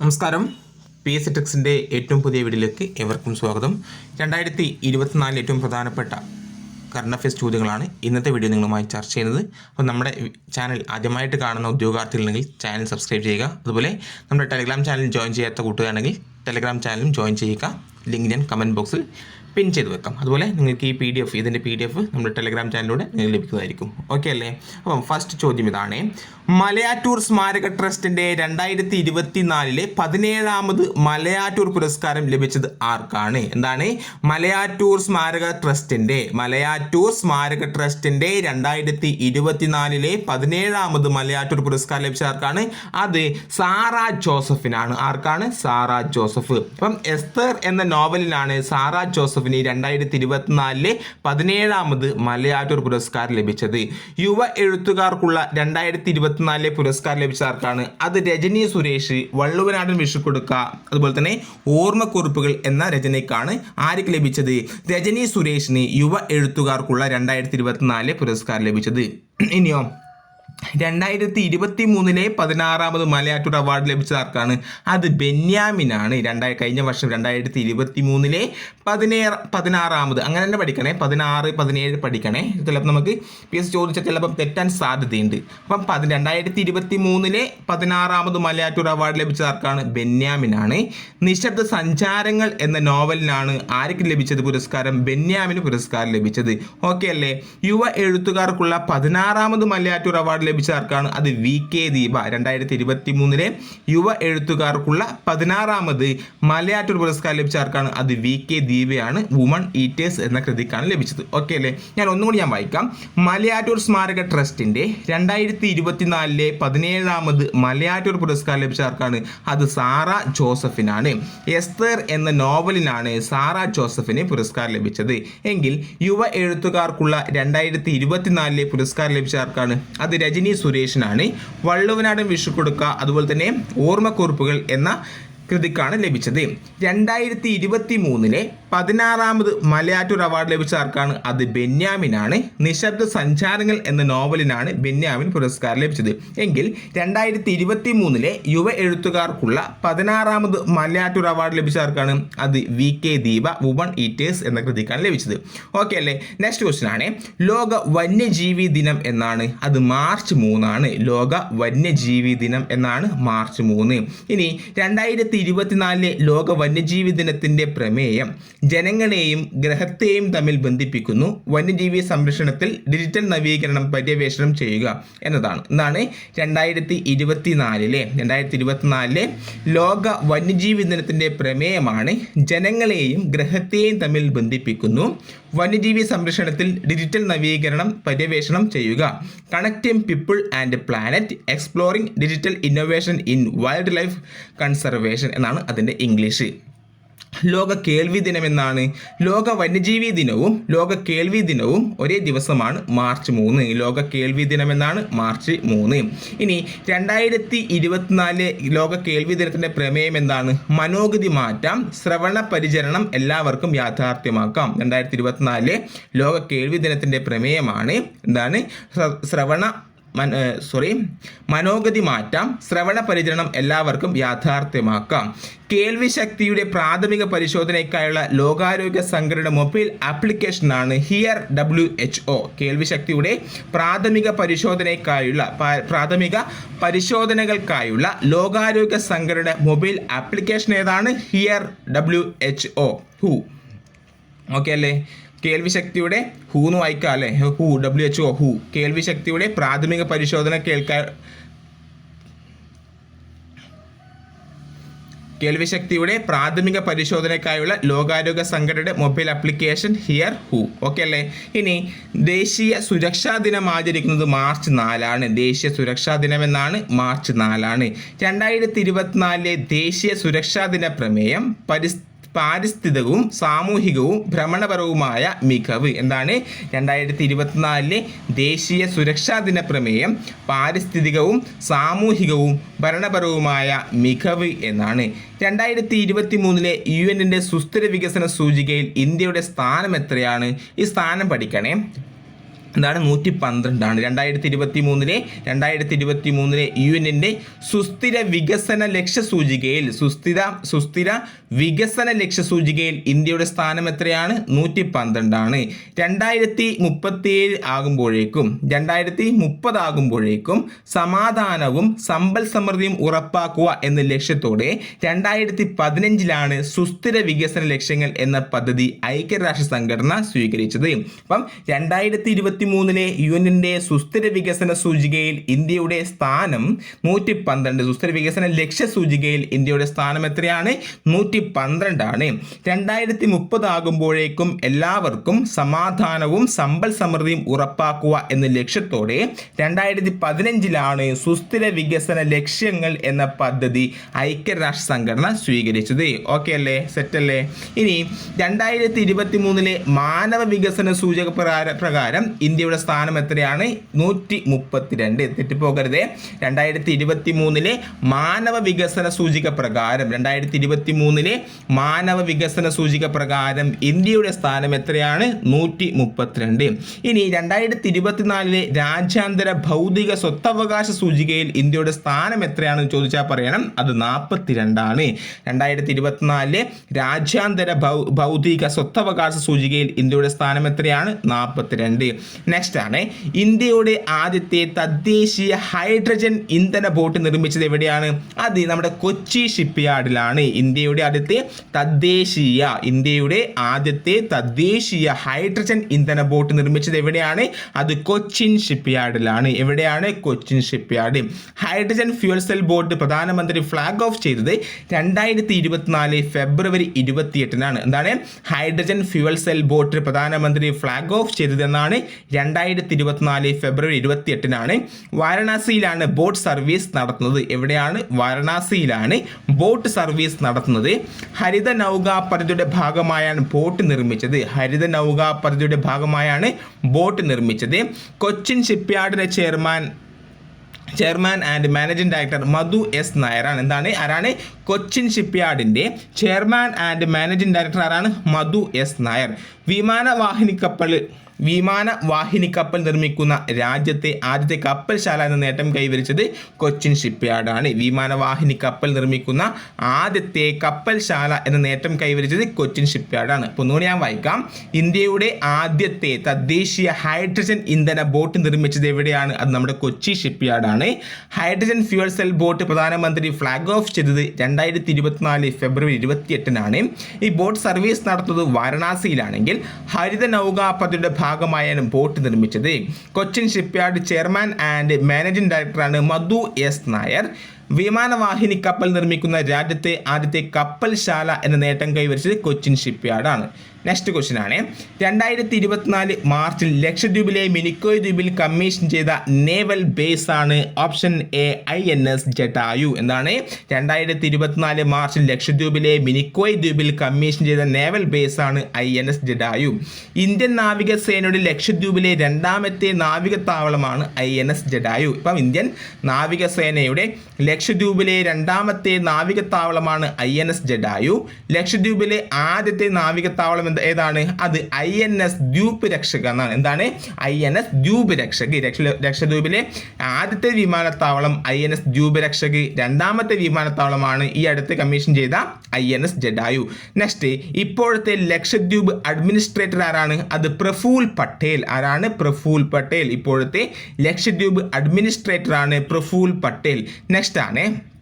നമസ്കാരം. P S ടെക്സിന്റെ ഏറ്റവും പുതിയ വീഡിയോയിലേക്ക് ഏവർക്കും സ്വാഗതം. രണ്ടായിരത്തി ഇരുപത്തിനാലിൽ ഏറ്റവും പ്രധാനപ്പെട്ട കറണ്ട് അഫയേഴ്സ് ചോദ്യങ്ങളാണ് ഇന്നത്തെ വീഡിയോ നിങ്ങളുമായി ചർച്ച ചെയ്യുന്നത്. അപ്പോൾ നമ്മുടെ ചാനൽ ആദ്യമായിട്ട് കാണുന്ന ഉദ്യോഗാർത്ഥികളുണ്ടെങ്കിൽ ചാനൽ സബ്സ്ക്രൈബ് ചെയ്യുക. അതുപോലെ നമ്മുടെ ടെലിഗ്രാം ചാനൽ ജോയിൻ ചെയ്യാത്ത കൂട്ടുകാരാണെങ്കിൽ ടെലിഗ്രാം ചാനലും ജോയിൻ ചെയ്യുക. ലിങ്ക് ഞാൻ കമന്റ് ബോക്സിൽ പിൻ ചെയ്ത് വെക്കാം. അതുപോലെ നിങ്ങൾക്ക് ഈ പി ഡി എഫ് ഇതിന്റെ പി ഡി എഫ് നമ്മുടെ ടെലിഗ്രാം ചാനലിലൂടെ നിങ്ങൾക്ക് ലഭിക്കുന്നതായിരിക്കും. ഓക്കെ അല്ലേ? അപ്പം ഫസ്റ്റ് ചോദ്യം ഇതാണ്. മലയാറ്റൂർ സ്മാരക ട്രസ്റ്റിന്റെ രണ്ടായിരത്തി ഇരുപത്തി നാലിലെ പതിനേഴാമത് മലയാറ്റൂർ പുരസ്കാരം ലഭിച്ചത് ആർക്കാണ്? എന്താണ്? മലയാറ്റൂർ സ്മാരക ട്രസ്റ്റിന്റെ മലയാറ്റൂർ സ്മാരക ട്രസ്റ്റിന്റെ രണ്ടായിരത്തി ഇരുപത്തിനാലിലെ പതിനേഴാമത് മലയാറ്റൂർ പുരസ്കാരം ലഭിച്ച ആർക്കാണ്? അത് സാറ ജോസഫിനാണ്. ആർക്കാണ്? സാറ ജോസഫ്. അപ്പം എസ്തർ എന്ന നോവലിനാണ് സാറ ജോസഫിന് രണ്ടായിരത്തി ഇരുപത്തിനാലിലെ പതിനേഴാമത് മലയാറ്റൂർ പുരസ്കാരം ലഭിച്ചത്. യുവ എഴുത്തുകാർക്കുള്ള രണ്ടായിരത്തി ഇരുപത്തിനാലിലെ പുരസ്കാരം ലഭിച്ച ആർക്കാണ് അത് രജനി സുരേഷ് വള്ളുവനാടൻ വിഷുക്കൊടുക്ക അതുപോലെ തന്നെ ഓർമ്മക്കുറിപ്പുകൾ എന്ന രചനയ്ക്കാണ് ആർക്ക് ലഭിച്ചത്. രജനി സുരേഷിന് യുവ എഴുത്തുകാർക്കുള്ള രണ്ടായിരത്തി ഇരുപത്തിനാലിലെ പുരസ്കാരം ലഭിച്ചത്. ഇനിയോ രണ്ടായിരത്തി ഇരുപത്തി മൂന്നിലെ പതിനാറാമത് മലയാറ്റൂർ അവാർഡ് ലഭിച്ച ആർക്കാണ്? അത് ബെന്യാമിനാണ്. രണ്ടായി കഴിഞ്ഞ വർഷം രണ്ടായിരത്തി ഇരുപത്തി മൂന്നിലെ പതിനേഴ് പതിനാറാമത്. അങ്ങനെ തന്നെ പഠിക്കണേ. പതിനാറ് പതിനേഴ് പഠിക്കണേ. ചിലപ്പോൾ നമുക്ക് പി എസ് ചോദിച്ചാൽ ചിലപ്പം തെറ്റാൻ സാധ്യതയുണ്ട്. അപ്പം പതി രണ്ടായിരത്തി ഇരുപത്തി മൂന്നിലെ പതിനാറാമത് മലയാറ്റൂർ അവാർഡ് ലഭിച്ച ആർക്കാണ്? ബെന്യാമിനാണ്. നിശബ്ദ സഞ്ചാരങ്ങൾ എന്ന നോവലിനാണ് ആർക്ക് ലഭിച്ചത് പുരസ്കാരം? ബെന്യാമിന് പുരസ്കാരം ലഭിച്ചത്. ഓക്കെ അല്ലേ? യുവ എഴുത്തുകാർക്കുള്ള പതിനാറാമത് മലയാറ്റൂർ അവാർഡ് ലഭിച്ച ആർക്കാണ്? അത് വി കെ ദീപ. രണ്ടായിരത്തി ഇരുപത്തി മൂന്നിലെ യുവ എഴുത്തുകാർക്കുള്ള പതിനാറാമത് മലയാറ്റൂർ പുരസ്കാരം ലഭിച്ച ആർക്കാണ്? അത് വി കെ ദീപയാണ്. വുമൺ ഈറ്റേഴ്സ് എന്ന കൃതിക്കാണ് ലഭിച്ചത്. ഓക്കെ അല്ലേ? ഞാൻ ഒന്നുകൂടി ഞാൻ വായിക്കാം. മലയാറ്റൂർ സ്മാരക ട്രസ്റ്റിന്റെ രണ്ടായിരത്തി ഇരുപത്തിനാലിലെ പതിനേഴാമത് മലയാറ്റൂർ പുരസ്കാരം ലഭിച്ച ആർക്കാണ്? അത് സാറ ജോസഫിനാണ്. എസ്തർ എന്ന നോവലിനാണ് സാറ ജോസഫിന് പുരസ്കാരം ലഭിച്ചത്. എങ്കിൽ യുവ എഴുത്തുകാർക്കുള്ള രണ്ടായിരത്തി ഇരുപത്തിനാലിലെ പുരസ്കാരം ലഭിച്ച ആർക്കാണ്? അത് രജനി സുരേഷിനാണ് വള്ളുവനാടൻ വിഷു കൊടുക്ക അതുപോലെ തന്നെ ഓർമ്മക്കുറിപ്പുകൾ എന്ന കൃതിക്കാണ് ലഭിച്ചത്. രണ്ടായിരത്തി ഇരുപത്തി മൂന്നിലെ പതിനാറാമത് മലയാറ്റൂർ അവാർഡ് ലഭിച്ച ആർക്കാണ്? അത് ബെന്യാമിനാണ്. നിശബ്ദ സഞ്ചാരങ്ങൾ എന്ന നോവലിനാണ് ബെന്യാമിൻ പുരസ്കാരം ലഭിച്ചത്. എങ്കിൽ രണ്ടായിരത്തി ഇരുപത്തി മൂന്നിലെ യുവ എഴുത്തുകാർക്കുള്ള പതിനാറാമത് മലയാറ്റൂർ അവാർഡ് ലഭിച്ച ആർക്കാണ്? അത് V K Deepa woman eaters എന്ന കൃതിക്കാണ് ലഭിച്ചത്. ഓക്കെ അല്ലേ? നെക്സ്റ്റ് ക്വസ്റ്റ്യൻ ആണ്. ലോക വന്യജീവി ദിനം എന്നാണ്. അത് മാർച്ച് മൂന്നാണ്. ലോക വന്യജീവി ദിനം എന്നാണ് മാർച്ച് മൂന്ന്. ഇനി രണ്ടായിരത്തി ഇരുപത്തിനാലിലെ ലോക വന്യജീവി ദിനത്തിന്റെ പ്രമേയം ജനങ്ങളെയും ഗ്രഹത്തെയും തമ്മിൽ ബന്ധിപ്പിക്കുന്നു. വന്യജീവി സംരക്ഷണത്തിൽ ഡിജിറ്റൽ നവീകരണം പര്യവേഷണം ചെയ്യുക എന്നതാണ്. എന്നാണ് രണ്ടായിരത്തി ഇരുപത്തിനാലിലെ രണ്ടായിരത്തി ഇരുപത്തിനാലിലെ ലോക വന്യജീവി ദിനത്തിന്റെ പ്രമേയമാണ്. ജനങ്ങളെയും ഗ്രഹത്തെയും തമ്മിൽ ബന്ധിപ്പിക്കുന്നു. വന്യജീവി സംരക്ഷണത്തിൽ ഡിജിറ്റൽ നവീകരണം പര്യവേഷണം ചെയ്യുക. Connecting people and planet exploring digital innovation in wildlife conservation എന്നാണ് അതിന്റെ ഇംഗ്ലീഷ്. ലോക കേൾവി ദിനമെന്നാണ്. ലോക വന്യജീവി ദിനവും ലോക കേൾവി ദിനവും ഒരേ ദിവസമാണ് മാർച്ച് മൂന്ന്. ലോക കേൾവി ദിനമെന്നാണ് മാർച്ച് മൂന്ന്. ഇനി രണ്ടായിരത്തി ഇരുപത്തിനാല് ലോക കേൾവി ദിനത്തിന്റെ പ്രമേയം എന്താണ്? മനോഗതി മാറ്റാം ശ്രവണ പരിചരണം എല്ലാവർക്കും യാഥാർത്ഥ്യമാക്കാം. രണ്ടായിരത്തി ഇരുപത്തിനാല് ലോക കേൾവി ദിനത്തിന്റെ പ്രമേയമാണ്. എന്താണ്? ശ്രവണ സോറി മനോഗതി മാറ്റാം ശ്രവണ പരിചരണം എല്ലാവർക്കും യാഥാർത്ഥ്യമാക്കാം. കേൾവിശക്തിയുടെ പ്രാഥമിക പരിശോധനയ്ക്കായുള്ള ലോകാരോഗ്യ സംഘടന മൊബൈൽ ആപ്ലിക്കേഷനാണ് ഹിയർ ഡബ്ല്യു എച്ച് ഒ. കേൾവി ശക്തിയുടെ പ്രാഥമിക പരിശോധനയ്ക്കായുള്ള പ്രാഥമിക പരിശോധനകൾക്കായുള്ള ലോകാരോഗ്യ സംഘടന മൊബൈൽ ആപ്ലിക്കേഷൻ ഏതാണ്? Hear W H O. Who. Okay അല്ലേ? കേൾവി ശക്തിയുടെ ഹൂ എന്ന് വായിക്കാം അല്ലേ? Who W H O who. കേൾവി ശക്തിയുടെ പ്രാഥമിക പരിശോധന കേൾക്കാൻ കേൾവി ശക്തിയുടെ പ്രാഥമിക പരിശോധനയ്ക്കായുള്ള ലോകാരോഗ്യ സംഘടനയുടെ mobile application hear who. Okay അല്ലേ? ഇനി ദേശീയ സുരക്ഷാ ദിനം ആചരിക്കുന്നത് മാർച്ച് നാലാണ്. ദേശീയ സുരക്ഷാ ദിനം എന്നാണ് മാർച്ച് നാലാണ്. രണ്ടായിരത്തി ഇരുപത്തിനാലിലെ ദേശീയ സുരക്ഷാ ദിന പ്രമേയം പരിസ്ഥിതി പാരിസ്ഥിതികവും സാമൂഹികവും ഭ്രമണപരവുമായ മികവ്. എന്താണ്? രണ്ടായിരത്തി ഇരുപത്തിനാലിലെ ദേശീയ സുരക്ഷാ ദിന പ്രമേയം പാരിസ്ഥിതികവും സാമൂഹികവും ഭരണപരവുമായ മികവ് എന്നാണ്. രണ്ടായിരത്തി ഇരുപത്തി മൂന്നിലെ യു എന്നിന്റെ സുസ്ഥിര വികസന സൂചികയിൽ ഇന്ത്യയുടെ സ്ഥാനം എത്രയാണ്? ഈ സ്ഥാനം പഠിക്കണേ. എന്താണ്? നൂറ്റി പന്ത്രണ്ടാണ് രണ്ടായിരത്തി ഇരുപത്തി മൂന്നിലെ രണ്ടായിരത്തി ഇരുപത്തി മൂന്നിലെ യു എന്നിന്റെ സുസ്ഥിര വികസന ലക്ഷ്യ സൂചികയിൽ സുസ്ഥിര സുസ്ഥിര വികസന ലക്ഷ്യ സൂചികയിൽ ഇന്ത്യയുടെ സ്ഥാനം എത്രയാണ്? നൂറ്റി പന്ത്രണ്ടാണ് രണ്ടായിരത്തി മുപ്പത്തിയേഴ് ആകുമ്പോഴേക്കും രണ്ടായിരത്തി മുപ്പതാകുമ്പോഴേക്കും സമാധാനവും സമ്പൽ സമൃദ്ധിയും ഉറപ്പാക്കുക എന്ന ലക്ഷ്യത്തോടെ രണ്ടായിരത്തി പതിനഞ്ചിലാണ് സുസ്ഥിര വികസന ലക്ഷ്യങ്ങൾ എന്ന പദ്ധതി ഐക്യരാഷ്ട്ര സംഘടന സ്വീകരിച്ചത്. അപ്പം രണ്ടായിരത്തി ഇരുപത്തി മൂന്നിലെ യു എന്നിന്റെ സുസ്ഥിര വികസന സൂചികയിൽ ഇന്ത്യയുടെ സ്ഥാനം നൂറ്റി പന്ത്രണ്ട് സുസ്ഥിര വികസന ലക്ഷ്യ സൂചികയിൽ ഇന്ത്യയുടെ സ്ഥാനം എത്രയാണ്? നൂറ്റി പന്ത്രണ്ടാണ് രണ്ടായിരത്തി മുപ്പതാകുമ്പോഴേക്കും എല്ലാവർക്കും സമാധാനവും സമ്പൽ സമൃദ്ധിയും ഉറപ്പാക്കുക എന്ന ലക്ഷ്യത്തോടെ രണ്ടായിരത്തി പതിനഞ്ചിലാണ് സുസ്ഥിര വികസന ലക്ഷ്യങ്ങൾ എന്ന പദ്ധതി ഐക്യരാഷ്ട്ര സംഘടന സ്വീകരിച്ചത്. ഓക്കെ അല്ലേ? സെറ്റ് അല്ലേ ഇനി രണ്ടായിരത്തി ഇരുപത്തി മൂന്നിലെ മാനവ വികസന സൂചക പ്രകാരം പ്രകാരം ഇന്ത്യയുടെ സ്ഥാനം എത്രയാണ്? നൂറ്റി മുപ്പത്തിരണ്ട് തെറ്റിപ്പോകരുതേ. രണ്ടായിരത്തി ഇരുപത്തി മൂന്നിലെ മാനവ വികസന സൂചിക പ്രകാരം രണ്ടായിരത്തി ഇരുപത്തി മൂന്നിലെ മാനവ വികസന സൂചിക പ്രകാരം ഇന്ത്യയുടെ സ്ഥാനം എത്രയാണ്? നൂറ്റി മുപ്പത്തിരണ്ട് ഇനി രണ്ടായിരത്തി ഇരുപത്തിനാലിലെ രാജ്യാന്തര ഭൗതിക സ്വത്തവകാശ സൂചികയിൽ ഇന്ത്യയുടെ സ്ഥാനം എത്രയാണെന്ന് ചോദിച്ചാൽ പറയണം? അത് നാൽപ്പത്തിരണ്ടാണ് രണ്ടായിരത്തി ഇരുപത്തിനാലിലെ രാജ്യാന്തര ഭൗ- ഭൗതിക സ്വത്തവകാശ സൂചികയിൽ ഇന്ത്യയുടെ സ്ഥാനം എത്രയാണ്? നാൽപ്പത്തിരണ്ട് നെക്സ്റ്റ് ആണ് ഇന്ത്യയുടെ ആദ്യത്തെ തദ്ദേശീയ ഹൈഡ്രജൻ ഇന്ധന ബോട്ട് നിർമ്മിച്ചത് എവിടെയാണ്? അത് നമ്മുടെ കൊച്ചി ഷിപ്പ് യാർഡിലാണ് ഇന്ത്യയുടെ ആദ്യത്തെ തദ്ദേശീയ ഇന്ത്യയുടെ ആദ്യത്തെ തദ്ദേശീയ ഹൈഡ്രജൻ ഇന്ധന ബോട്ട് നിർമ്മിച്ചത് എവിടെയാണ്? അത് കൊച്ചിൻ ഷിപ്പ് യാർഡിലാണ് എവിടെയാണ്? Cochin shipyard hydrogen fuel cell boat പ്രധാനമന്ത്രി ഫ്ലാഗ് ഓഫ് ചെയ്തത് രണ്ടായിരത്തി ഇരുപത്തിനാല് ഫെബ്രുവരി ഇരുപത്തിയെട്ടിനാണ്. എന്താണ്? ഹൈഡ്രജൻ ഫ്യൂൽ സെൽ ബോട്ട് പ്രധാനമന്ത്രി ഫ്ലാഗ് ഓഫ് ചെയ്തതെന്നാണ് രണ്ടായിരത്തി ഇരുപത്തിനാല് ഫെബ്രുവരി ഇരുപത്തിയെട്ടിനാണ് വാരണാസിയിലാണ് ബോട്ട് സർവീസ് നടത്തുന്നത്. എവിടെയാണ്? വാരണാസിയിലാണ് ബോട്ട് സർവീസ് നടത്തുന്നത്. ഹരിത നൗക പദ്ധതിയുടെ ഭാഗമായാണ് ബോട്ട് നിർമ്മിച്ചത്. ഹരിത നൗക പദ്ധതിയുടെ ഭാഗമായാണ് ബോട്ട് നിർമ്മിച്ചത്. Cochin ഷിപ്പ്യാർഡിലെ chairman chairman and managing director Madhu S നായരാണ്. എന്താണ്? ആരാണ്? കൊച്ചിൻ ഷിപ്പ്യാർഡിന്റെ ചെയർമാൻ ആൻഡ് മാനേജിംഗ് ഡയറക്ടർ ആരാണ്? മധു എസ് നായർ. വിമാനവാഹിനി കപ്പൽ വിമാനവാഹിനി കപ്പൽ നിർമ്മിക്കുന്ന രാജ്യത്തെ ആദ്യത്തെ കപ്പൽശാല എന്ന നേട്ടം കൈവരിച്ചത് കൊച്ചിൻ ഷിപ്പ്യാർഡാണ്. വിമാനവാഹിനി കപ്പൽ നിർമ്മിക്കുന്ന ആദ്യത്തെ കപ്പൽശാല എന്ന നേട്ടം കൈവരിച്ചത് കൊച്ചിൻ ഷിപ്പ്യാർഡാണ്. അപ്പോൾ ഒന്നുകൂടി ഞാൻ വായിക്കാം. ഇന്ത്യയുടെ ആദ്യത്തെ തദ്ദേശീയ ഹൈഡ്രജൻ ഇന്ധന ബോട്ട് നിർമ്മിച്ചത് എവിടെയാണ്? അത് നമ്മുടെ കൊച്ചി ഷിപ്പ്യാർഡാണ്. ഹൈഡ്രജൻ ഫ്യൂൽ സെൽ ബോട്ട് പ്രധാനമന്ത്രി ഫ്ലാഗ് ഓഫ് ചെയ്തത് രണ്ടായിരത്തി ഇരുപത്തിനാല് ഫെബ്രുവരി ഇരുപത്തിയെട്ടിനാണ്. ഈ ബോട്ട് സർവീസ് നടത്തുന്നത് വാരണാസിയിലാണെങ്കിൽ ഹരിത നൗകാ പദ്ധതിയുടെ ഭാഗമായാണ് ബോട്ട് നിർമ്മിച്ചത്. Cochin shipyard chairman and managing ഡയറക്ടറാണ് മധു എസ് നായർ. വിമാനവാഹിനി കപ്പൽ നിർമ്മിക്കുന്ന രാജ്യത്തെ ആദ്യത്തെ കപ്പൽശാല എന്ന നേട്ടം കൈവരിച്ചത് കൊച്ചിൻ ഷിപ്പ്യാർഡാണ് നെക്സ്റ്റ് ക്വസ്റ്റ്യൻ ആണ്. രണ്ടായിരത്തി ഇരുപത്തിനാല് മാർച്ചിൽ ലക്ഷദ്വീപിലെ മിനിക്കോയ് ദ്വീപിൽ കമ്മീഷൻ ചെയ്ത നേവൽ ബേസ് ആണ് option A I N S Jatayu. എന്താണ്? രണ്ടായിരത്തി ഇരുപത്തിനാല് മാർച്ചിൽ ലക്ഷദ്വീപിലെ മിനിക്കോയ് ദ്വീപിൽ കമ്മീഷൻ ചെയ്ത നേവൽ ബേസ് ആണ് I N S Jatayu Indian നാവികസേനയുടെ ലക്ഷദ്വീപിലെ രണ്ടാമത്തെ നാവികത്താവളമാണ് ഐ എൻ എസ് ജഡായു ഇപ്പം ഇന്ത്യൻ നാവികസേനയുടെ ലക്ഷദ്വീപിലെ രണ്ടാമത്തെ നാവികത്താവളമാണ് ഐ എൻ എസ് ജഡായു ലക്ഷദ്വീപിലെ ആദ്യത്തെ നാവികത്താവളം ഏതാണ്? അത് ഐ എൻ എസ് ദ്വീപ് രക്ഷക എന്നാണ്. എന്താണ്? ഐ എൻ എസ് ദ്വീപ് രക്ഷക്. ലക്ഷ ലക്ഷദ്വീപിലെ ആദ്യത്തെ വിമാനത്താവളം ഐ എൻ എസ് ദ്വീപ് രക്ഷക്. രണ്ടാമത്തെ വിമാനത്താവളമാണ് ഈ അടുത്ത് കമ്മീഷൻ ചെയ്ത I N S Jatayu. Next ഇപ്പോഴത്തെ ലക്ഷദ്വീപ് അഡ്മിനിസ്ട്രേറ്റർ ആരാണ്? അത് പ്രഫൂൽ പട്ടേൽ. ആരാണ്? പ്രഫൂൽ പട്ടേൽ. ഇപ്പോഴത്തെ ലക്ഷദ്വീപ് അഡ്മിനിസ്ട്രേറ്റർ ആണ് പ്രഫൂൽ പട്ടേൽ. നെക്സ്റ്റ് ആണ്.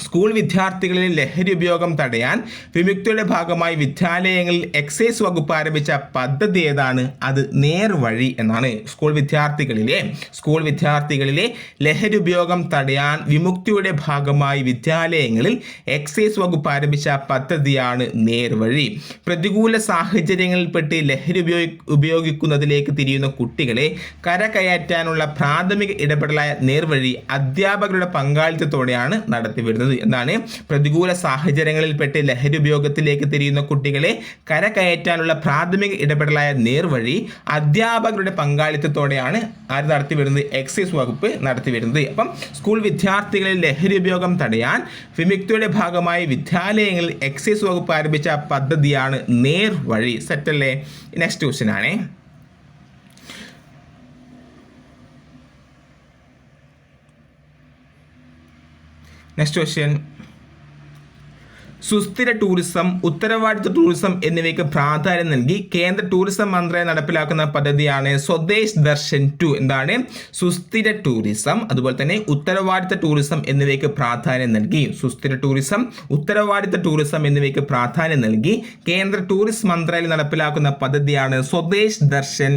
സ്കൂൾ വിദ്യാർത്ഥികളിൽ ലഹരി ഉപയോഗം തടയാൻ വിമുക്തിയുടെ ഭാഗമായി വിദ്യാലയങ്ങളിൽ എക്സൈസ് വകുപ്പ് ആരംഭിച്ച പദ്ധതി ഏതാണ്? അത് നേർവഴി എന്നാണ്. സ്കൂൾ വിദ്യാർത്ഥികളിലെ സ്കൂൾ വിദ്യാർത്ഥികളിലെ ലഹരി ഉപയോഗം തടയാൻ വിമുക്തിയുടെ ഭാഗമായി വിദ്യാലയങ്ങളിൽ എക്സൈസ് വകുപ്പ് ആരംഭിച്ച പദ്ധതിയാണ് നേർവഴി പ്രതികൂല സാഹചര്യങ്ങളിൽപ്പെട്ട് ലഹരി ഉപയോഗി ഉപയോഗിക്കുന്നതിലേക്ക് തിരിയുന്ന കുട്ടികളെ കരകയറ്റാനുള്ള പ്രാഥമിക ഇടപെടലായ നേർവഴി അധ്യാപകരുടെ പങ്കാളിത്തത്തോടെയാണ് നടത്തിവരുന്നത്. എന്താണ് പ്രതികൂല സാഹചര്യങ്ങളിൽപ്പെട്ട് ലഹരി ഉപയോഗത്തിലേക്ക് തിരിയുന്ന കുട്ടികളെ കരകയറ്റാനുള്ള പ്രാഥമിക ഇടപെടലായ നേർവഴി അധ്യാപകരുടെ പങ്കാളിത്തത്തോടെയാണ് ആര് നടത്തി വരുന്നത്? എക്സൈസ് വകുപ്പ് നടത്തി വരുന്നത്. അപ്പം സ്കൂൾ വിദ്യാർത്ഥികളിൽ ലഹരി ഉപയോഗം തടയാൻ വിമുക്തിയുടെ ഭാഗമായി വിദ്യാലയങ്ങളിൽ എക്സൈസ് വകുപ്പ് ആരംഭിച്ച പദ്ധതിയാണ് നേർവഴി സെറ്റല്ലേ? നെക്സ്റ്റ് ക്വസ്റ്റ്യൻ ആണേ. നെക്സ്റ്റ് ക്വസ്റ്റ്യൻ സുസ്ഥിര ടൂറിസം ഉത്തരവാദിത്വ ടൂറിസം എന്നിവയ്ക്ക് പ്രാധാന്യം നൽകി കേന്ദ്ര ടൂറിസം മന്ത്രാലയം നടപ്പിലാക്കുന്ന പദ്ധതിയാണ് സ്വദേശ് ദർശൻ ടു. എന്താണ്? സുസ്ഥിര ടൂറിസം അതുപോലെ തന്നെ ഉത്തരവാദിത്ത ടൂറിസം എന്നിവയ്ക്ക് പ്രാധാന്യം നൽകി. സുസ്ഥിര ടൂറിസം ഉത്തരവാദിത്ത ടൂറിസം എന്നിവയ്ക്ക് പ്രാധാന്യം നൽകി. കേന്ദ്ര ടൂറിസം മന്ത്രാലയം നടപ്പിലാക്കുന്ന പദ്ധതിയാണ് സ്വദേശ് ദർശൻ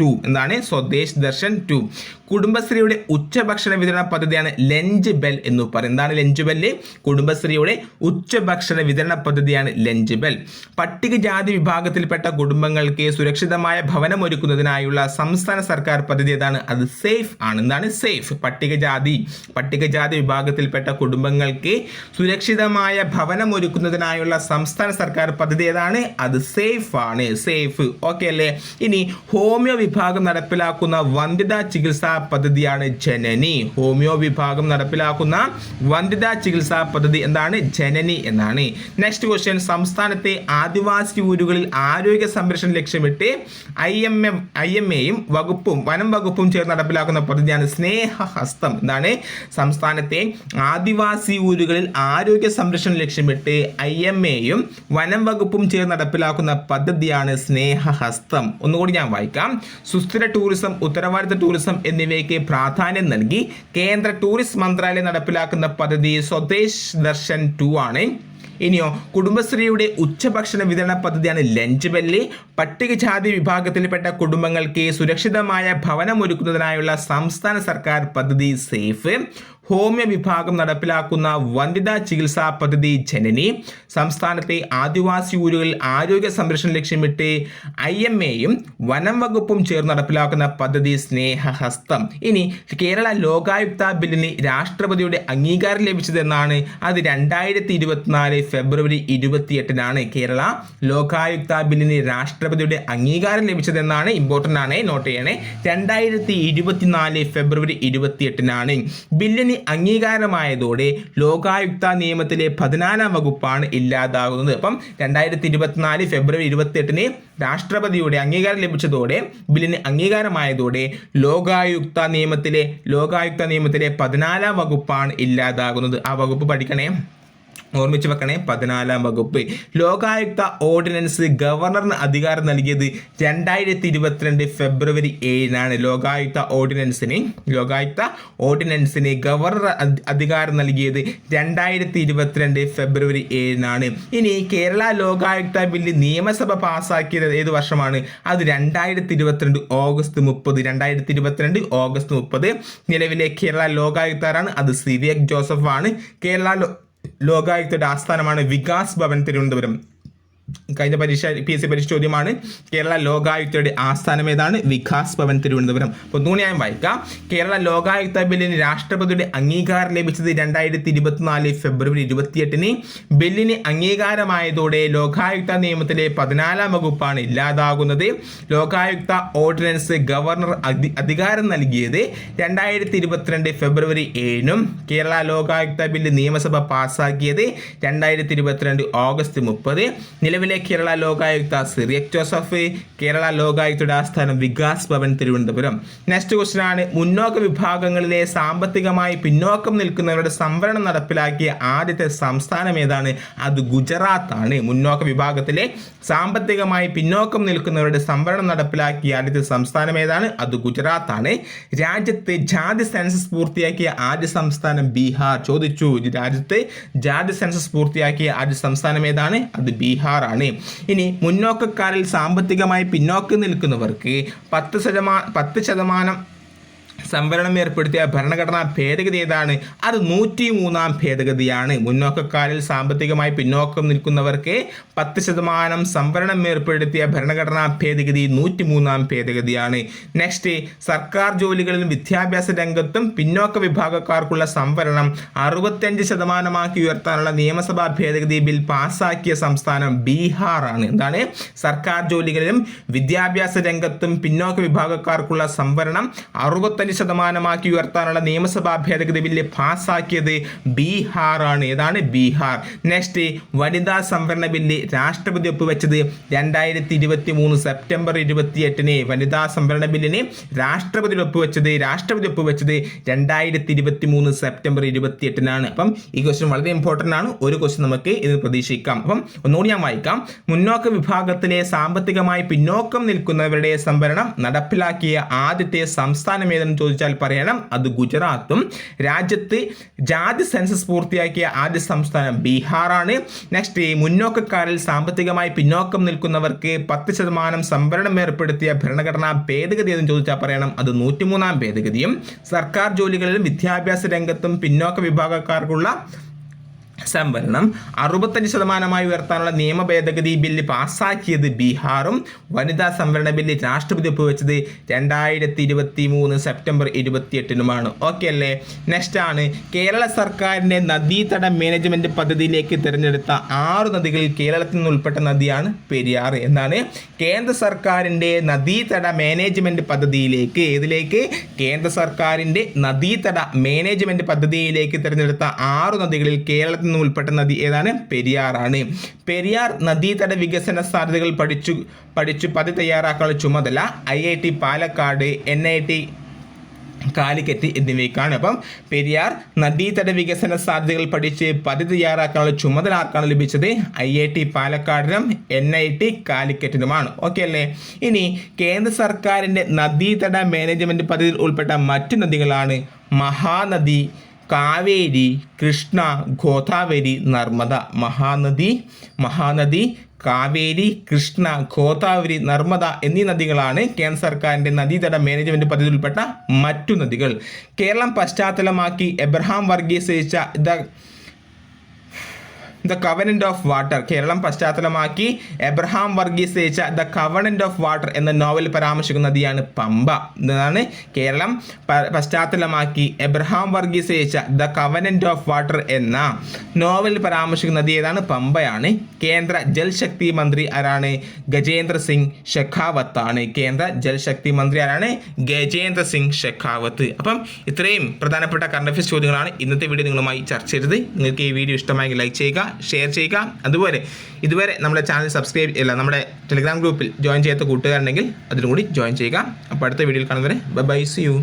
ടു എന്താണ് സ്വദേശ് ദർശൻ ടു. കുടുംബശ്രീയുടെ ഉച്ചഭക്ഷണ വിതരണ പദ്ധതിയാണ് ലഞ്ച് ബെൽ എന്ന് പറയും എന്താണ് ലഞ്ച് ബെല്ല്? കുടുംബശ്രീയുടെ ഉച്ചഭക്ഷണ വിതരണ പദ്ധതിയാണ് ലഞ്ച് ബെൽ. പട്ടികജാതി വിഭാഗത്തിൽപ്പെട്ട കുടുംബങ്ങൾക്ക് സുരക്ഷിതമായ ഭവനം ഒരുക്കുന്നതിനായുള്ള സംസ്ഥാന സർക്കാർ പദ്ധതി ഏതാണ്? അത് സേഫ് ആണ്. എന്താണ് സേഫ്? പട്ടികജാതി പട്ടികജാതി വിഭാഗത്തിൽപ്പെട്ട കുടുംബങ്ങൾക്ക് സുരക്ഷിതമായ ഭവനം ഒരുക്കുന്നതിനായുള്ള സംസ്ഥാന സർക്കാർ പദ്ധതി ഏതാണ്? അത് സേഫ് ആണ്. സേഫ്. ഓക്കെ അല്ലേ? ഇനി ഹോമിയോ വിഭാഗം നടപ്പിലാക്കുന്ന വന്ധ്യതാ ചികിത്സാ പദ്ധതിയാണ് ജനനി. ഹോമിയോ വിഭാഗം നടപ്പിലാക്കുന്ന വന്ധ്യതാ ചികിത്സാ പദ്ധതി എന്താണ്? ജനനി എന്നാണ്. നെക്സ്റ്റ് ക്വസ്റ്റ്യൻ സംസ്ഥാനത്തെ ആദിവാസി ഊരുകളിൽ ആരോഗ്യ സംരക്ഷണം ലക്ഷ്യമിട്ട് I M M I M എയും വകുപ്പും വനം വകുപ്പും ചേർന്ന് നടപ്പിലാക്കുന്ന പദ്ധതിയാണ് സ്നേഹഹസ്തം എന്താണ് സംസ്ഥാനത്തെ ആദിവാസി ഊരുകളിൽ ആരോഗ്യ സംരക്ഷണം ലക്ഷ്യമിട്ട് ഐ എം എയും വനം വകുപ്പും ചേർന്ന് നടപ്പിലാക്കുന്ന പദ്ധതിയാണ് സ്നേഹഹസ്തം. ഒന്നുകൂടി ഞാൻ വായിക്കാം. സുസ്ഥിര ടൂറിസം ഉത്തരവാദിത്ത ടൂറിസം എന്നിവയ്ക്ക് പ്രാധാന്യം നൽകി കേന്ദ്ര ടൂറിസം മന്ത്രാലയം നടപ്പിലാക്കുന്ന പദ്ധതി സ്വദേശ് ദർശൻ ടു ആണ്. ഇനിയോ കുടുംബശ്രീയുടെ ഉച്ചഭക്ഷണ വിതരണ പദ്ധതിയാണ് ലഞ്ച് ബെല്ലി പട്ടികജാതി വിഭാഗത്തിൽപ്പെട്ട കുടുംബങ്ങൾക്ക് സുരക്ഷിതമായ ഭവനം ഒരുക്കുന്നതിനായുള്ള സംസ്ഥാന സർക്കാർ പദ്ധതി സേഫ്. ഹോമിയോ വിഭാഗം നടപ്പിലാക്കുന്ന വനിതാ ചികിത്സാ പദ്ധതി ജനനി സംസ്ഥാനത്തെ ആദിവാസി ഊരുകളിൽ ആരോഗ്യ സംരക്ഷണം ലക്ഷ്യമിട്ട് ഐ എം എയും വനം വകുപ്പും ചേർന്ന് നടപ്പിലാക്കുന്ന പദ്ധതി സ്നേഹഹസ്തം ഇനി കേരള ലോകായുക്ത ബില്ലിന് രാഷ്ട്രപതിയുടെ അംഗീകാരം ലഭിച്ചതെന്നാണ് അത് രണ്ടായിരത്തി ഇരുപത്തിനാല് ഫെബ്രുവരി ഇരുപത്തിയെട്ടിനാണ്. കേരള ലോകായുക്ത ബില്ലിന് രാഷ്ട്രപതിയുടെ അംഗീകാരം ലഭിച്ചതെന്നാണ് ഇമ്പോർട്ടന്റ് ആണ്. നോട്ട് ചെയ്യണേ. രണ്ടായിരത്തി ഇരുപത്തിനാല് ഫെബ്രുവരി ഇരുപത്തിയെട്ടിനാണ്. ബില്ലിന് അംഗീകാരമായതോടെ ലോകായുക്ത നിയമത്തിലെ പതിനാലാം വകുപ്പാണ് ഇല്ലാതാകുന്നത്. അപ്പം രണ്ടായിരത്തി ഇരുപത്തിനാല് ഫെബ്രുവരി ഇരുപത്തിയെട്ടിന് രാഷ്ട്രപതിയുടെ അംഗീകാരം ലഭിച്ചതോടെ ബില്ലിന് അംഗീകാരമായതോടെ ലോകായുക്ത നിയമത്തിലെ ലോകായുക്ത നിയമത്തിലെ പതിനാലാം വകുപ്പാണ് ഇല്ലാതാകുന്നത്. ആ വകുപ്പ് പഠിക്കണേ. ഓർമ്മിച്ച് വെക്കണേ പതിനാലാം വകുപ്പ്. ലോകായുക്ത ഓർഡിനൻസ് ഗവർണറിന് അധികാരം നൽകിയത് രണ്ടായിരത്തി ഇരുപത്തിരണ്ട് ഫെബ്രുവരി ഏഴിനാണ്. ലോകായുക്ത ഓർഡിനൻസിന് ലോകായുക്ത ഓർഡിനൻസിന് ഗവർണർ അധികാരം നൽകിയത് രണ്ടായിരത്തി ഇരുപത്തിരണ്ട് ഫെബ്രുവരി ഏഴിനാണ്. ഇനി കേരള ലോകായുക്ത ബില്ല് നിയമസഭ പാസ്സാക്കിയത് ഏത് വർഷമാണ്? അത് രണ്ടായിരത്തി ഇരുപത്തിരണ്ട് ഓഗസ്റ്റ് മുപ്പത് രണ്ടായിരത്തി ഇരുപത്തിരണ്ട് ഓഗസ്റ്റ് മുപ്പത്. നിലവിലെ കേരള ലോകായുക്തരാണ്. അത് സിവിയക് ജോസഫ് ആണ് കേരള ലോകായുക്തയുടെ ആസ്ഥാനമാണ് വികാസ് ഭവൻ തിരുവനന്തപുരം. കഴിഞ്ഞ പരീക്ഷ പി എസ് സി പരീക്ഷ ചോദ്യമാണ് കേരള ലോകായുക്തയുടെ ആസ്ഥാനം ഏതാണ്? വികാസ് ഭവൻ തിരുവനന്തപുരം. ഞാൻ വായിക്കാം. കേരള ലോകായുക്ത ബില്ലിന് രാഷ്ട്രപതിയുടെ അംഗീകാരം ലഭിച്ചത് രണ്ടായിരത്തി ഇരുപത്തിനാല് ഫെബ്രുവരി ഇരുപത്തിയെട്ടിന്. ബില്ലിന് അംഗീകാരമായതോടെ ലോകായുക്ത നിയമത്തിലെ പതിനാലാം വകുപ്പാണ് ഇല്ലാതാകുന്നത്. ലോകായുക്ത ഓർഡിനൻസ് ഗവർണർ അധികാരം നൽകിയത് രണ്ടായിരത്തി ഇരുപത്തിരണ്ട് ഫെബ്രുവരി ഏഴിനും. കേരള ലോകായുക്ത ബില്ല് നിയമസഭ പാസ്സാക്കിയത് രണ്ടായിരത്തി ഇരുപത്തിരണ്ട് ഓഗസ്റ്റ് മുപ്പത്. നിലവിലെ കേരള ലോകായുക്ത സിറിയക് ജോസഫ് കേരള ലോകായുക്തയുടെ ആസ്ഥാനം വികാസ് ഭവൻ തിരുവനന്തപുരം. നെക്സ്റ്റ് ക്വസ്റ്റൻ ആണ്. മുന്നോക്ക വിഭാഗങ്ങളിലെ സാമ്പത്തികമായി പിന്നോക്കം നിൽക്കുന്നവരുടെ സംവരണം നടപ്പിലാക്കിയ ആദ്യത്തെ സംസ്ഥാനം ഏതാണ്? അത് ഗുജറാത്ത് ആണ്. മുന്നോക്ക വിഭാഗത്തിലെ സാമ്പത്തികമായി പിന്നോക്കം നിൽക്കുന്നവരുടെ സംവരണം നടപ്പിലാക്കിയ ആദ്യത്തെ സംസ്ഥാനം ഏതാണ്? അത് ഗുജറാത്ത് ആണ്. രാജ്യത്ത് ജാതി സെൻസസ് പൂർത്തിയാക്കിയ ആദ്യ സംസ്ഥാനം ബീഹാർ. ചോദിച്ചു. രാജ്യത്ത് ജാതി സെൻസസ് പൂർത്തിയാക്കിയ ആദ്യ സംസ്ഥാനം ഏതാണ്? അത് ബീഹാർ ആണ്. ഇനി മുന്നോക്കക്കാരിൽ സാമ്പത്തികമായി പിന്നോക്കം നിൽക്കുന്നവർക്ക് പത്ത് ശതമാനം പത്ത് ശതമാനം സംവരണം ഏർപ്പെടുത്തിയ ഭരണഘടനാ ഭേദഗതി ഏതാണ്? അത് നൂറ്റി മൂന്നാം ഭേദഗതിയാണ്. മുന്നോക്കക്കാരിൽ സാമ്പത്തികമായി പിന്നോക്കം നിൽക്കുന്നവർക്ക് പത്ത് ശതമാനം സംവരണം ഏർപ്പെടുത്തിയ ഭരണഘടനാ ഭേദഗതി നൂറ്റി മൂന്നാം ഭേദഗതിയാണ്. നെക്സ്റ്റ് സർക്കാർ ജോലികളിലും വിദ്യാഭ്യാസ രംഗത്തും പിന്നോക്ക വിഭാഗക്കാർക്കുള്ള സംവരണം അറുപത്തഞ്ച് ശതമാനമാക്കി ഉയർത്താനുള്ള നിയമസഭാ ഭേദഗതി ബിൽ പാസാക്കിയ സംസ്ഥാനം ബീഹാർ ആണ് എന്താണ്? സർക്കാർ ജോലികളിലും വിദ്യാഭ്യാസ രംഗത്തും പിന്നോക്ക വിഭാഗക്കാർക്കുള്ള സംവരണം അറുപത്തഞ്ച് ശതമാനമാക്കി ഉയർത്താനുള്ള നിയമസഭാ ഭേദഗതി ബില്ല് പാസ്സാക്കിയത് ബീഹാറാണ്. ഏതാണ്? ബീഹാർ. നെക്സ്റ്റ് വനിതാ സംവരണ ബില്ല് രാഷ്ട്രപതി ഒപ്പുവെച്ചത് രണ്ടായിരത്തി ഇരുപത്തി മൂന്ന് സെപ്റ്റംബർ ഇരുപത്തിയെട്ടിന്. വനിതാ സംവരണ ബില്ലിന് രാഷ്ട്രപതി ഒപ്പുവെച്ചത് രാഷ്ട്രപതി ഒപ്പുവെച്ചത് രണ്ടായിരത്തി ഇരുപത്തി മൂന്ന് സെപ്റ്റംബർ ഇരുപത്തിയെട്ടിനാണ്. അപ്പം ഈ ക്വസ്റ്റ്യൻ വളരെ ഇമ്പോർട്ടന്റ് ആണ്. ഒരു ക്വസ്റ്റ്യൻ നമുക്ക് ഇത് പ്രതീക്ഷിക്കാം. അപ്പം ഒന്നുകൂടി ഞാൻ വായിക്കാം. മുന്നോക്ക വിഭാഗത്തിലെ സാമ്പത്തികമായി പിന്നോക്കം നിൽക്കുന്നവരുടെ സംവരണം നടപ്പിലാക്കിയ ആദ്യത്തെ സംസ്ഥാനം ഏതെന്ന് ചോദിച്ചാൽ പറയണം അത് ഗുജറാത്തും. രാജ്യത്ത് ജാതി സെൻസസ് പൂർത്തിയാക്കിയ ആദ്യ സംസ്ഥാനം ബീഹാറാണ്. നെക്സ്റ്റ് മുന്നോക്കക്കാരിൽ സാമ്പത്തികമായി പിന്നോക്കം നിൽക്കുന്നവർക്ക് പത്ത് ശതമാനം സംവരണം ഏർപ്പെടുത്തിയ ഭരണഘടനാ ഭേദഗതി എന്ന് ചോദിച്ചാൽ പറയണം അത് നൂറ്റിമൂന്നാം ഭേദഗതിയും. സർക്കാർ ജോലികളിലും വിദ്യാഭ്യാസ രംഗത്തും പിന്നോക്ക വിഭാഗക്കാർക്കുള്ള സംവരണം. അറുപത്തഞ്ച് ശതമാനമായി ഉയർത്താനുള്ള നിയമ ഭേദഗതി ബില്ല് പാസ്സാക്കിയത് ബീഹാറും. വനിതാ സംവരണ ബില്ല് രാഷ്ട്രപതി ഒപ്പുവെച്ചത് രണ്ടായിരത്തി ഇരുപത്തി മൂന്ന് സെപ്റ്റംബർ ഇരുപത്തിയെട്ടിനുമാണ്. ഓക്കെ അല്ലേ? നെക്സ്റ്റ് ആണ്. കേരള സർക്കാരിന്റെ നദീതട മാനേജ്മെന്റ് പദ്ധതിയിലേക്ക് തിരഞ്ഞെടുത്ത ആറ് നദികളിൽ കേരളത്തിൽ നിന്ന് ഉൾപ്പെട്ട നദിയാണ് പെരിയാർ. എന്നാണ് കേന്ദ്ര സർക്കാരിന്റെ നദീതട മാനേജ്മെന്റ് പദ്ധതിയിലേക്ക് ഏതിലേക്ക്? കേന്ദ്ര സർക്കാരിന്റെ നദീതട മാനേജ്മെന്റ് പദ്ധതിയിലേക്ക് തിരഞ്ഞെടുത്ത ആറ് നദികളിൽ കേരളത്തിൽ നിന്ന് ഉൾപ്പെട്ട നദി ഏതാണ്? പെരിയാറാണ് പെരിയാർ നദീതട വികസന സാധ്യതകൾ പഠിച്ചു പഠിച്ചു പതി തയ്യാറാക്കാനുള്ള ചുമതല I I T Palakkad N I T Calicut എന്നിവയ്ക്കാണ്. അപ്പം പെരിയാർ നദീതട വികസന സാധ്യതകൾ പഠിച്ച് പതി തയ്യാറാക്കാനുള്ള ചുമതല ആർക്കാണ് ലഭിച്ചത്? ഐ ഐ ടി പാലക്കാടിനും എൻ ഐ ടി കാലിക്കറ്റിനുമാണ്. ഓക്കെ അല്ലേ? ഇനി കേന്ദ്ര സർക്കാരിന്റെ നദീതട മാനേജ്മെന്റ് പദ്ധതിയിൽ ഉൾപ്പെട്ട മറ്റു നദികളാണ് മഹാനദി കാവേരി കൃഷ്ണ ഗോദാവരി നർമ്മദ മഹാനദി മഹാനദി കാവേരി കൃഷ്ണ ഗോദാവരി നർമ്മദ എന്നീ നദികളാണ് കേന്ദ്ര സർക്കാരിന്റെ നദീതട മാനേജ്മെന്റ് പദ്ധതിയിൽ ഉൾപ്പെട്ട മറ്റു നദികൾ. കേരളം പശ്ചാത്തലമാക്കി എബ്രഹാം വർഗീസ് രചിച്ച the the covenant of water Keralam പശ്ചാത്തലമാക്കി Abraham Varghese രചിച്ച ദ കവനന്റ് ഓഫ് വാട്ടർ എന്ന നോവൽ പരാമർശിക്കുന്ന നദിയാണ് പമ്പ. എന്നതാണ് കേരളം പശ്ചാത്തലമാക്കി എബ്രഹാം വർഗീസ് രചിച്ച ദ കവനന്റ് ഓഫ് വാട്ടർ എന്ന നോവൽ പരാമർശിക്കുന്ന നദി ഏതാണ്? പമ്പയാണ്. കേന്ദ്ര ജൽശക്തി മന്ത്രി ആരാണ്? ഗജേന്ദ്ര സിംഗ് ഷെഖാവത്താണ്. കേന്ദ്ര ജൽശക്തി മന്ത്രി ആരാണ്? ഗജേന്ദ്ര സിംഗ് ഷെഖാവത്ത്. അപ്പം ഇത്രയും പ്രധാനപ്പെട്ട കറണ്ട് അഫയേഴ്സ് ചോദ്യങ്ങളാണ് ഇന്നത്തെ വീഡിയോ നിങ്ങളുമായി ചർച്ച ചെയ്തത്. നിങ്ങൾക്ക് ഈ വീഡിയോ ഇഷ്ടമായെങ്കിൽ ലൈക്ക് ചെയ്യുക. ഷെയർ ചെയ്യുക. അതുപോലെ ഇതുവരെ നമ്മുടെ ചാനൽ സബ്സ്ക്രൈബ് അല്ല നമ്മുടെ ടെലിഗ്രാം ഗ്രൂപ്പിൽ ജോയിൻ ചെയ്യാത്ത കൂട്ടുകാരുണ്ടെങ്കിൽ അതിലും കൂടി ജോയിൻ ചെയ്യുക. അപ്പോൾ അടുത്ത വീഡിയോയിൽ കാണുന്നവരെ ബൈ സി യു